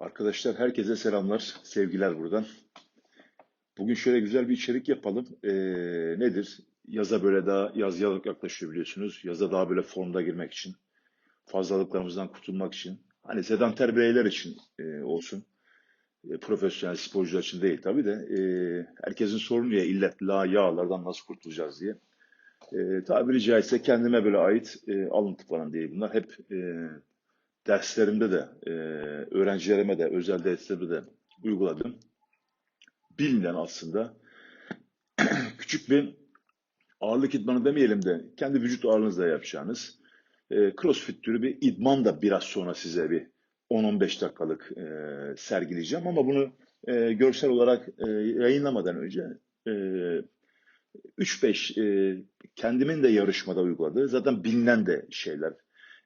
Arkadaşlar herkese selamlar, sevgiler buradan. Bugün şöyle güzel bir içerik yapalım. Ee, nedir? Yaza böyle daha yaz yaklaşıyor biliyorsunuz. Yaza daha böyle formda girmek için, fazlalıklarımızdan kurtulmak için. Hani sedanter bireyler için e, olsun. E, profesyonel sporcular için değil tabii de. E, herkesin sorunu ya illet, la, yağlardan nasıl kurtulacağız diye. E, tabiri caizse kendime böyle ait e, alıntı falan değil bunlar. Hep e, derslerimde de, e, öğrencilerime de, özel derslerimde de uyguladım. Bilinen aslında küçük bir ağırlık idmanı demeyelim de kendi vücut ağırlığınızla yapacağınız e, crossfit türü bir idman da biraz sonra size bir 10-15 dakikalık e, sergileyeceğim ama bunu e, görsel olarak e, yayınlamadan önce e, 3-5 e, kendimin de yarışmada uyguladığı zaten bilinen de şeyler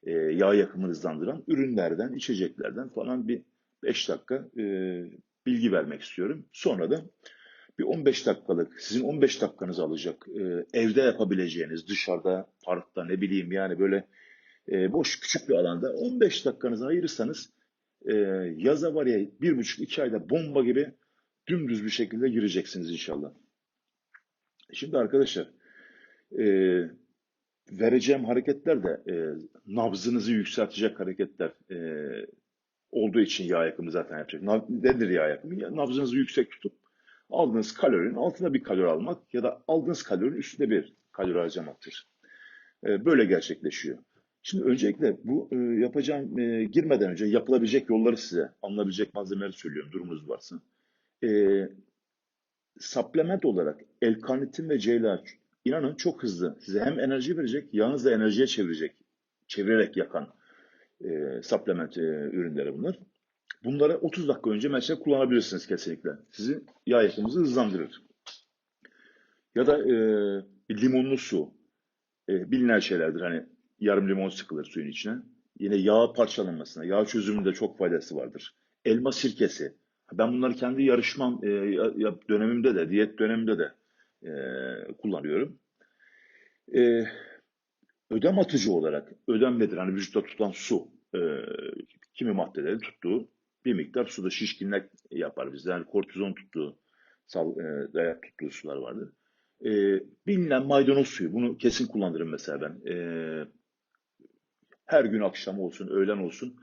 e, yağ yakımını hızlandıran ürünlerden, içeceklerden falan bir 5 dakika e, bilgi vermek istiyorum. Sonra da bir 15 dakikalık, sizin 15 dakikanızı alacak, e, evde yapabileceğiniz, dışarıda, parkta ne bileyim yani böyle e, boş küçük bir alanda 15 dakikanızı ayırırsanız e, yaza var ya bir buçuk iki ayda bomba gibi dümdüz bir şekilde gireceksiniz inşallah. Şimdi arkadaşlar e, vereceğim hareketler de e, nabzınızı yükseltecek hareketler e, olduğu için yağ yakımı zaten yapacak. Nedir yağ yakımı? Nabzınızı yüksek tutup aldığınız kalorinin altında bir kalori almak ya da aldığınız kalorinin üstünde bir kalori harcamaktır. E, böyle gerçekleşiyor. Şimdi öncelikle bu e, yapacağım e, girmeden önce yapılabilecek yolları size alınabilecek malzemeleri söylüyorum durumunuz varsa. E, supplement olarak L-karnitin ve CLA inanın çok hızlı size hem enerji verecek, yalnız da enerjiye çevirecek, çevirerek yakan e, supplement e, ürünleri bunlar. Bunları 30 dakika önce mesela kullanabilirsiniz kesinlikle. Sizin yağ yakımınızı hızlandırır. Ya da e, bir limonlu su e, bilinen şeylerdir. Hani yarım limon sıkılır suyun içine. Yine yağ parçalanmasına, yağ çözümünde çok faydası vardır. Elma sirkesi. Ben bunları kendi yarışmam e, dönemimde de, diyet dönemimde de e, kullanıyorum. E, ödem atıcı olarak, ödem nedir? Hani vücutta tutan su. E, kimi maddeleri tuttuğu bir miktar suda şişkinlik yapar bizde. Yani kortizon tuttuğu, sal, e, dayak tuttuğu sular vardır. E, bilinen maydanoz suyu. Bunu kesin kullanırım mesela ben. E, her gün akşam olsun, öğlen olsun.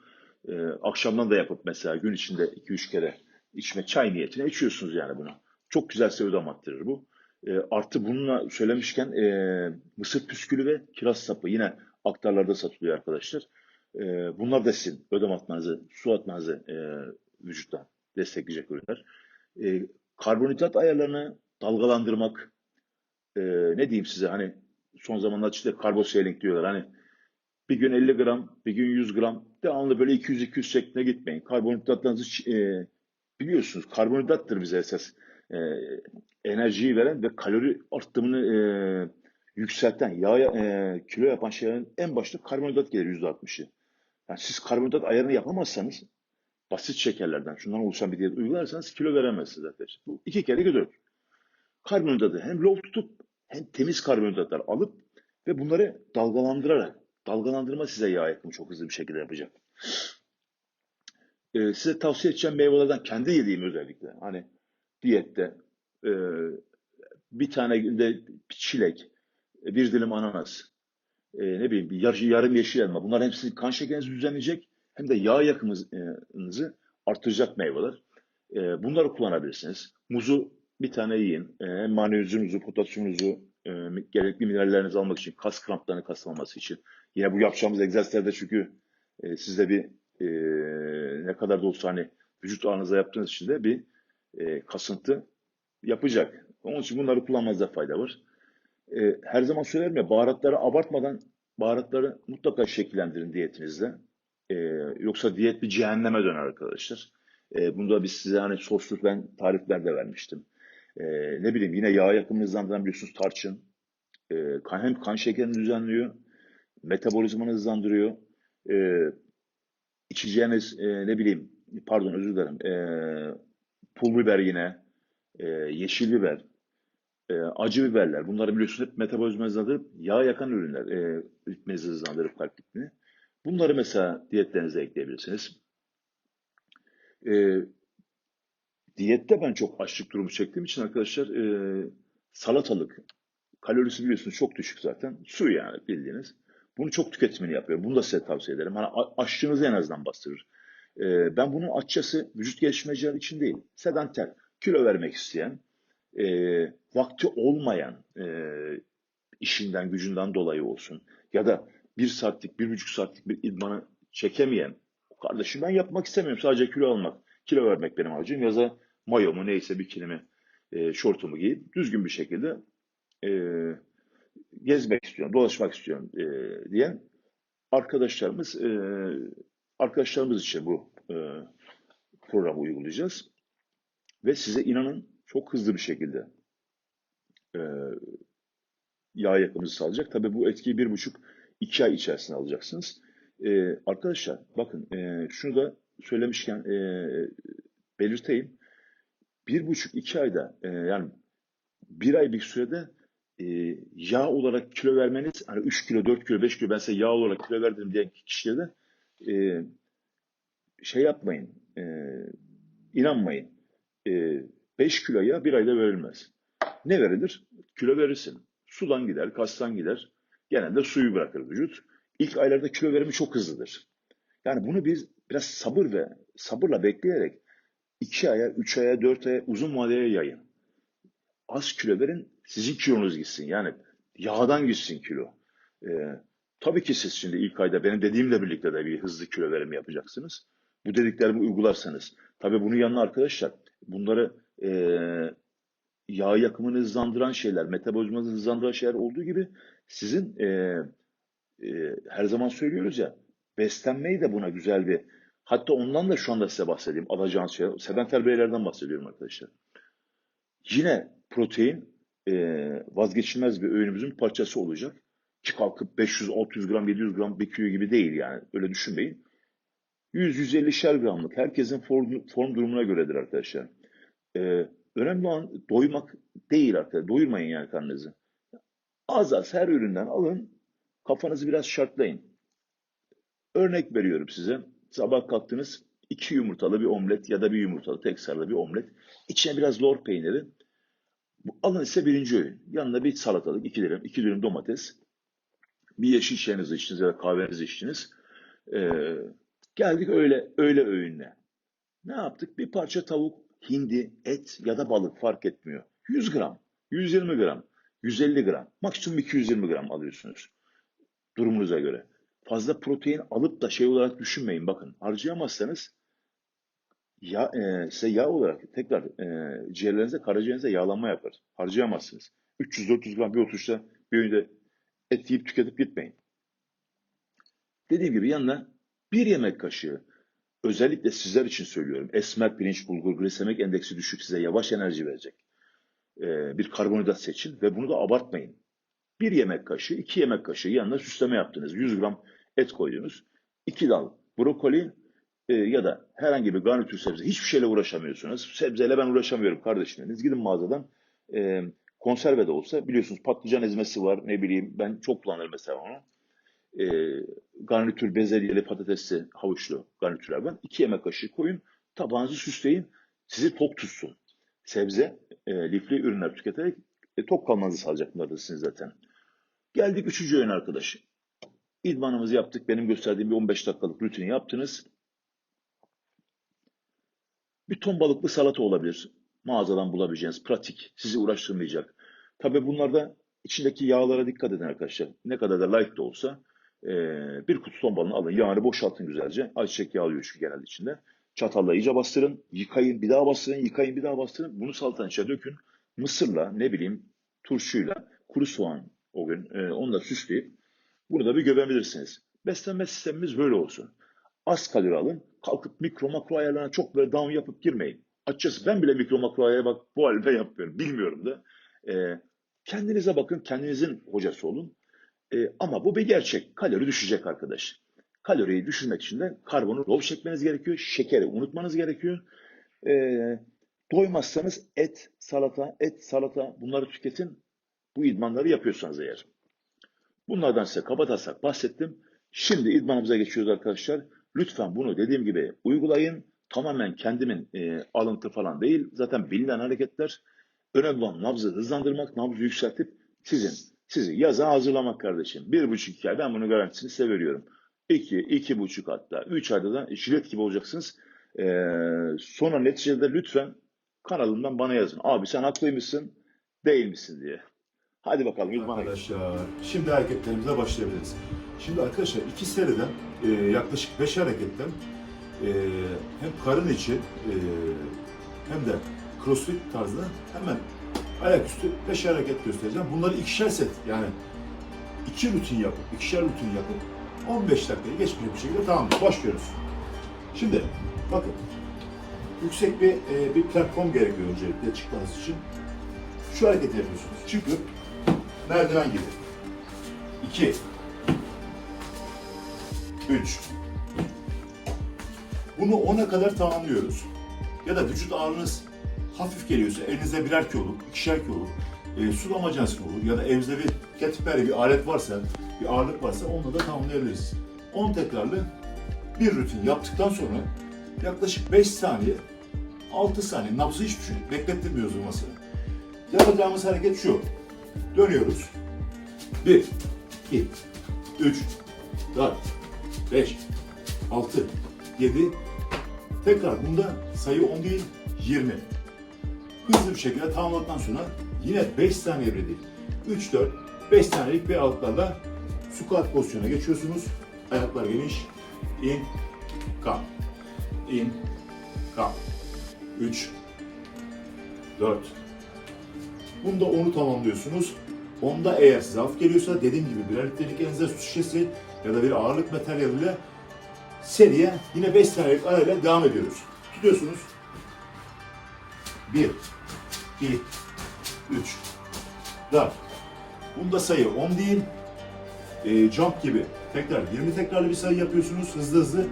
E, akşamdan da yapıp mesela gün içinde 2-3 kere içme çay niyetine içiyorsunuz yani bunu. Çok güzel size ödem attırır bu. E, artı bununla söylemişken e, mısır püskülü ve kiraz sapı yine aktarlarda satılıyor arkadaşlar. E, bunlar da sizin ödem atmanızı, su atmanızı e, vücuttan destekleyecek ürünler. E, karbonhidrat ayarlarını dalgalandırmak, e, ne diyeyim size hani son zamanlarda işte karbosailing diyorlar. Hani bir gün 50 gram, bir gün 100 gram devamlı böyle 200-200 şeklinde gitmeyin. Karbonhidratlarınızı e, biliyorsunuz karbonhidrattır bize esas e, enerjiyi veren ve kalori arttımını e, yükselten, yağ e, kilo yapan şeylerin en başta karbonhidrat gelir %60'ı. Yani siz karbonhidrat ayarını yapamazsanız basit şekerlerden, şundan oluşan bir diyet uygularsanız kilo veremezsiniz arkadaşlar. Bu iki kere gidiyor. Karbonhidratı hem low tutup hem temiz karbonhidratlar alıp ve bunları dalgalandırarak, dalgalandırma size yağ yakımı çok hızlı bir şekilde yapacak. Ee, size tavsiye edeceğim meyvelerden kendi yediğim özellikle. Hani diyette e, bir tane günde çilek, bir dilim ananas, e, ne bileyim bir yarı, yarım yeşil elma. Bunlar hem sizin kan şekerinizi düzenleyecek hem de yağ yakımınızı artıracak meyveler. E, bunları kullanabilirsiniz. Muzu bir tane yiyin. E, hem magnezyumunuzu, potasyumunuzu, e, gerekli minerallerinizi almak için, kas kramplarını kasmaması için. Yine bu yapacağımız egzersizlerde çünkü e, sizde bir e, ne kadar da olsa hani vücut ağrınıza yaptığınız için de bir e, kasıntı yapacak. Onun için bunları kullanmanızda fayda var. E, her zaman söylerim ya baharatları abartmadan baharatları mutlaka şekillendirin diyetinizde. E, yoksa diyet bir cehenneme döner arkadaşlar. E, bunda biz size hani soslu ben tarifler de vermiştim. E, ne bileyim yine yağ yakımını hızlandıran biliyorsunuz tarçın. E, hem kan şekerini düzenliyor, metabolizmanı hızlandırıyor. E, içeceğiniz e, ne bileyim pardon özür dilerim e, pul biber yine e, yeşil biber e, acı biberler bunları biliyorsunuz hep metabolizma hızlandırıp yağ yakan ürünler e, ritminizi hızlandırıp kalp ritmini. Bunları mesela diyetlerinize ekleyebilirsiniz. E, diyette ben çok açlık durumu çektiğim için arkadaşlar e, salatalık, kalorisi biliyorsunuz çok düşük zaten. Su yani bildiğiniz. Bunu çok tüketimini yapıyorum. Bunu da size tavsiye ederim. Hani açlığınızı en azından bastırır. E, ben bunun açıkçası vücut geliştirmeciler için değil. Sedanter, kilo vermek isteyen, e, vakti olmayan e, işinden, gücünden dolayı olsun ya da bir saatlik, bir buçuk saatlik bir idmanı çekemeyen kardeşim ben yapmak istemiyorum. Sadece kilo almak, kilo vermek benim amacım. Ya da mayomu neyse bikinimi, e, şortumu giyip düzgün bir şekilde e, gezmek istiyorum, dolaşmak istiyorum e, diyen arkadaşlarımız e, arkadaşlarımız için bu e, programı uygulayacağız. Ve size inanın çok hızlı bir şekilde e, yağ yakımınızı sağlayacak. Tabii bu etkiyi bir buçuk iki ay içerisinde alacaksınız. E, arkadaşlar bakın e, şunu da söylemişken e, belirteyim. Bir buçuk iki ayda e, yani bir ay bir sürede e, yağ olarak kilo vermeniz hani 3 kilo 4 kilo 5 kilo ben size yağ olarak kilo verdim diyen kişilere e, şey yapmayın e, inanmayın e, 5 kilo yağ bir ayda verilmez. Ne verilir? Kilo verirsin. Sudan gider, kastan gider. Genelde suyu bırakır vücut. İlk aylarda kilo verimi çok hızlıdır. Yani bunu biz biraz sabır ve sabırla bekleyerek 2 aya, 3 aya, 4 aya uzun vadeye yayın. Az kilo verin, sizin kilonuz gitsin. Yani yağdan gitsin kilo. Ee, tabii ki siz şimdi ilk ayda benim dediğimle birlikte de bir hızlı kilo verimi yapacaksınız. Bu dediklerimi uygularsanız. Tabii bunun yanına arkadaşlar bunları e, yağ yakımını hızlandıran şeyler, metabolizmanızı hızlandıran şeyler olduğu gibi sizin e, e, her zaman söylüyoruz ya beslenmeyi de buna güzel bir hatta ondan da şu anda size bahsedeyim alacağınız şey sedanter bireylerden bahsediyorum arkadaşlar. Yine protein e, vazgeçilmez bir öğünümüzün parçası olacak. Ki kalkıp 500, 600 gram, 700 gram bekliyor gibi değil yani. Öyle düşünmeyin. 100-150'şer gramlık herkesin form, form durumuna göredir arkadaşlar. E, önemli olan doymak değil arkadaşlar. Doyurmayın yani karnınızı. Az az her üründen alın. Kafanızı biraz şartlayın. Örnek veriyorum size. Sabah kalktınız iki yumurtalı bir omlet ya da bir yumurtalı tek sarılı bir omlet. İçine biraz lor peyniri. Alın ise birinci öğün. Yanına bir salatalık, iki dilim, iki dilim domates. Bir yeşil çayınızı içtiniz ya da kahvenizi içtiniz. Ee, geldik öyle öyle öğünle. Ne yaptık? Bir parça tavuk, hindi, et ya da balık fark etmiyor. 100 gram, 120 gram, 150 gram, maksimum 220 gram alıyorsunuz. Durumunuza göre. Fazla protein alıp da şey olarak düşünmeyin. Bakın harcayamazsanız ya, e, size yağ olarak tekrar e, ciğerlerinize, karaciğerinize yağlanma yapar. Harcayamazsınız. 300-400 gram bir oturuşta bir öğünde et yiyip tüketip gitmeyin. Dediğim gibi yanına bir yemek kaşığı özellikle sizler için söylüyorum. Esmer pirinç bulgur glisemik endeksi düşük size yavaş enerji verecek. E, bir karbonhidrat seçin ve bunu da abartmayın. Bir yemek kaşığı, iki yemek kaşığı yanına süsleme yaptınız. 100 gram et koydunuz. iki dal brokoli e, ya da herhangi bir garnitür sebze hiçbir şeyle uğraşamıyorsunuz. Sebzeyle ben uğraşamıyorum kardeşim. Gidin mağazadan e, konserve de olsa biliyorsunuz patlıcan ezmesi var ne bileyim ben çok kullanırım mesela onu. E, garnitür bezelyeli patatesli havuçlu garnitürler var. İki yemek kaşığı koyun tabağınızı süsleyin sizi tok tutsun. Sebze, e, lifli ürünler tüketerek e, tok kalmanızı sağlayacak sizin zaten. Geldik üçüncü öğün arkadaş. İdmanımızı yaptık. Benim gösterdiğim bir 15 dakikalık rutini yaptınız. Bir ton balıklı salata olabilir. Mağazadan bulabileceğiniz pratik. Sizi uğraştırmayacak. Tabi bunlarda içindeki yağlara dikkat edin arkadaşlar. Ne kadar da light de olsa e, bir kutu ton balığını alın. Yağını boşaltın güzelce. Ayçiçek yağı oluyor çünkü genelde içinde. Çatalla iyice bastırın. Yıkayın bir daha bastırın. Yıkayın bir daha bastırın. Bunu salatanın içine dökün. Mısırla ne bileyim turşuyla kuru soğan o gün e, onu da süsleyip bunu da bir gömebilirsiniz. Beslenme sistemimiz böyle olsun. Az kalori alın. Kalkıp mikro makro ayarlarına çok böyle down yapıp girmeyin. Açıkçası ben bile mikro makro ayara bak bu halde yapmıyorum. Bilmiyorum da. E, kendinize bakın. Kendinizin hocası olun. E, ama bu bir gerçek. Kalori düşecek arkadaş. Kaloriyi düşürmek için de karbonu bol çekmeniz gerekiyor. Şekeri unutmanız gerekiyor. E, doymazsanız et, salata, et, salata bunları tüketin. Bu idmanları yapıyorsanız eğer. Bunlardan size kabataslak bahsettim. Şimdi idmanımıza geçiyoruz arkadaşlar. Lütfen bunu dediğim gibi uygulayın. Tamamen kendimin e, alıntı falan değil. Zaten bilinen hareketler. Önemli olan nabzı hızlandırmak, nabzı yükseltip sizin sizi yaza hazırlamak kardeşim. Bir buçuk ay ben bunun garantisini size veriyorum. İki, iki buçuk hatta üç ayda da jilet gibi olacaksınız. Ee, sonra neticede lütfen kanalımdan bana yazın. Abi sen haklıymışsın, değil misin diye. Hadi bakalım. Arkadaşlar şimdi hareketlerimize başlayabiliriz. Şimdi arkadaşlar iki seriden e, yaklaşık 5 hareketten hem karın için e, hem de crossfit tarzda hemen ayaküstü 5 hareket göstereceğim. Bunları ikişer set yani iki rutin yapıp, ikişer rutin yapıp 15 dakikayı geçmeyecek bir şekilde tamam başlıyoruz. Şimdi bakın yüksek bir e, bir platform gerekiyor öncelikle çıkmanız için. Şu hareketi yapıyorsunuz. Çıkıp merdiven gibi. 2 3 Bunu 10'a kadar tamamlıyoruz. Ya da vücut ağrınız hafif geliyorsa elinize birer kiloluk, ikişer kiloluk e, su damacanası olur ya da evinizde bir ketiperi bir alet varsa, bir ağırlık varsa onunla da tamamlayabiliriz. 10 tekrarlı bir rutin yaptıktan sonra yaklaşık 5 saniye 6 saniye nabzı hiçbir şey beklettirmiyoruz bu masada. Yapacağımız hareket şu. Dönüyoruz. 1, 2, 3, 4, 5, 6, 7. Tekrar bunda sayı 10 değil 20. Hızlı bir şekilde tamamladıktan sonra yine 5 saniye bile değil. 3, 4, 5 saniyelik bir aralıklarla squat pozisyona geçiyorsunuz. Ayaklar geniş. İn, kalk. İn, kalk. 3, 4, Bunda onu tamamlıyorsunuz. Onda eğer size hafif geliyorsa dediğim gibi birer litrelik elinize su şişesi ya da bir ağırlık materyaliyle seriye yine 5 saniyelik arayla devam ediyoruz. Tutuyorsunuz. 1, 2, 3, 4. Bunda sayı 10 değil. E, jump gibi tekrar 20 tekrarlı bir sayı yapıyorsunuz hızlı hızlı.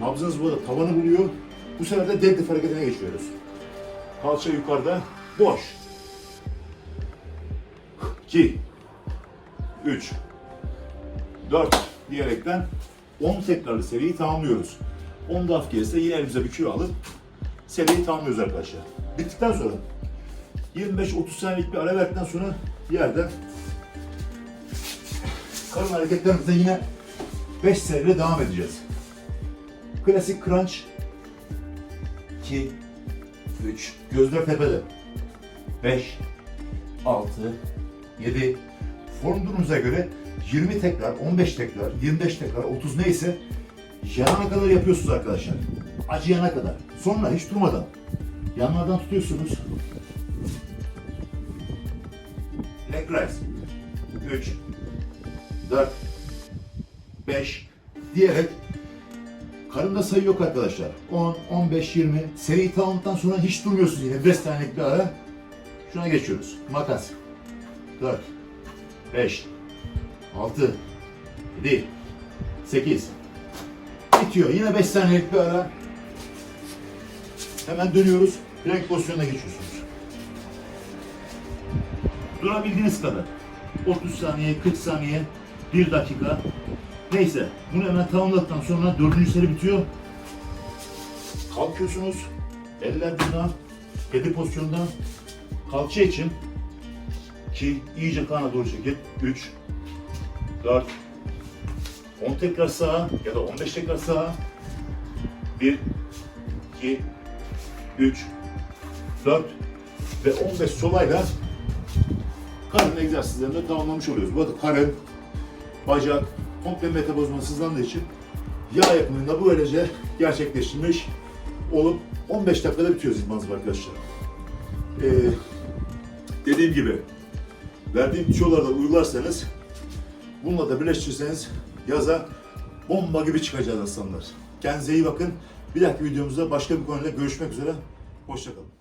Nabzınız burada tavanı buluyor. Bu sefer de deadlift hareketine geçiyoruz. Kalça yukarıda, boş. 2, 3, 4 diyerekten 10 tekrarlı seriyi tamamlıyoruz. 10 da hafif gelirse yine elimize bir kilo alıp seriyi tamamlıyoruz arkadaşlar. Bittikten sonra 25-30 saniyelik bir ara verdikten sonra yerden karın hareketlerimizde yine 5 seriyle devam edeceğiz. Klasik crunch 2, 3, gözler tepede 5, 6, 7 form durumunuza göre 20 tekrar, 15 tekrar, 25 tekrar, 30 neyse yanana kadar yapıyorsunuz arkadaşlar. Acıyana kadar. Sonra hiç durmadan yanlardan tutuyorsunuz. Leg raise. 3 4 5 diyerek karında sayı yok arkadaşlar. 10, 15, 20 seri tamamladıktan sonra hiç durmuyorsunuz yine. 5 saniyelik bir ara. Şuna geçiyoruz. Makas. 4, 5, 6, 7, 8. Bitiyor. Yine 5 saniyelik bir ara. Hemen dönüyoruz. Plank pozisyonuna geçiyorsunuz. Durabildiğiniz kadar. 30 saniye, 40 saniye, 1 dakika. Neyse. Bunu hemen tamamladıktan sonra dördüncü seri bitiyor. Kalkıyorsunuz. Eller buna. Kedi pozisyonunda. Kalça için 2, iyice kana doğru çekip 3, 4, 10 tekrar sağa ya da 15 tekrar sağa 1, 2, 3, 4 ve 15 solayla karın egzersizlerini tamamlamış oluyoruz. Bu arada karın, bacak, komple metabolizma hızlandığı için yağ yakımını da böylece gerçekleştirmiş olup 15 dakikada bitiyor idmanımız arkadaşlar. Ee, dediğim gibi verdiğim tüyolarda uygularsanız bununla da birleştirirseniz yaza bomba gibi çıkacağız aslanlar. Kendinize iyi bakın. Bir dahaki videomuzda başka bir konuyla görüşmek üzere. Hoşçakalın.